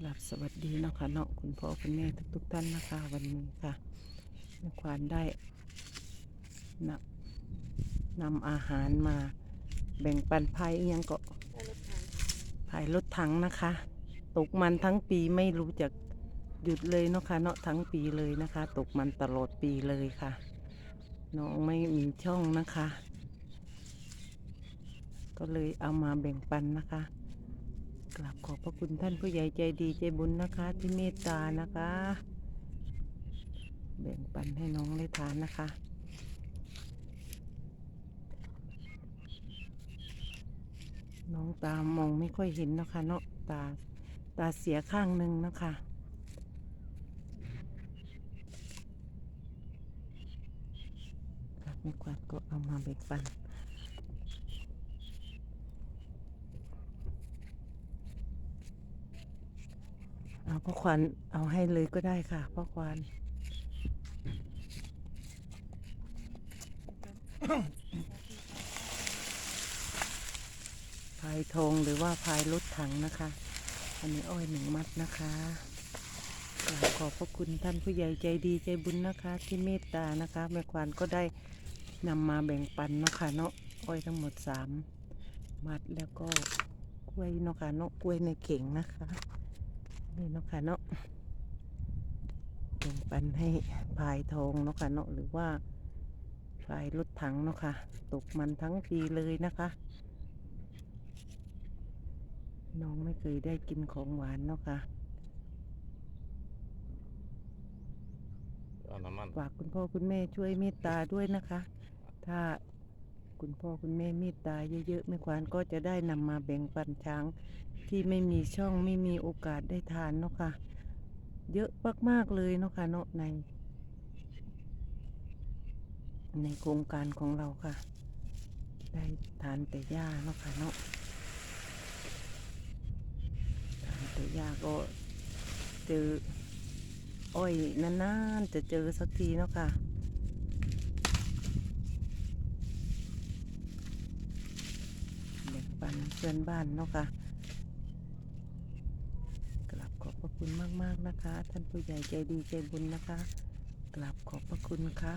กลับสวัสดีนะคะเนาะคุณพ่อคุณแม่ทุกๆท่านนะคะ วันนี้ค่ะควานได้นำนำอาหารมาแบ่งปันภายอิหยังก็ภายรถถังนะคะ ตกมันทั้งปีไม่รู้จักหยุดเลยเนาะค่ะเนาะทั้งปีเลยนะคะ ตกมันตลอดปีเลยค่ะ น้องไม่มีช่องนะคะ ก็เลยเอามาแบ่งปันนะคะ กราบขอบพระคุณท่านผู้ใหญ่ใจดีใจบุญนะคะ ที่เมตตานะคะ แบ่งปันให้น้องได้ทานนะคะน้องตามองไม่ค่อยเห็นนะคะเนาะตาตาเสียข้างหนึ่งนะคะครับไม่กวาดก็เอามาแบ่งปัน เอาพ่อควานเอาให้เลยก็ได้ค่ะพ่อควานพายทองหรือว่าพายรถถังนะคะ อันนี้อ้อยหนึ่งมัดนะคะกราบขอบพระคุณท่านผู้ใหญ่ใจดีใจบุญนะคะ ที่เมตตานะคะ แม่ควานก็ได้นำมาแบ่งปันเนาะค่ะเนาะอ้อยทั้งหมดสามมัดแล้วก็กล้วยเนาะค่ะเนาะกล้วยในเข่งนะคะ นี่เนาะค่ะเนาะแบ่งปันให้พายทองเนาะค่ะเนาะหรือว่าพายรถถังเนาะค่ะ ตกมันทั้งปีเลยนะคะ น้องไม่เคยได้กินของหวานเนาะค่ะเอาน้ำมันฝากคุณพ่อคุณแม่ช่วยเมตตาด้วยนะคะ ถ้า คุณพ่อคุณแม่เมตตาเยอะๆแม่ควานก็จะได้นำมาแบ่งปันช้างที่ไม่มีช่องไม่มีโอกาสได้ทานเนาะค่ะ เยอะมากๆเลยเนาะค่ะเนาะใน ในโครงการของเราค่ะ ได้ทานแต่หญ้าเนาะค่ะเนาะทานแต่หญ้าก็เจออ้อยนานๆจะเจอสักทีเนาะค่ะ แบ่ง ปันเพื่อนบ้านเนาะค่ะกลับขอบพระคุณมาก ๆ นะคะ ท่านผู้ใหญ่ใจดีใจบุญนะคะ กลับขอบพระคุณค่ะ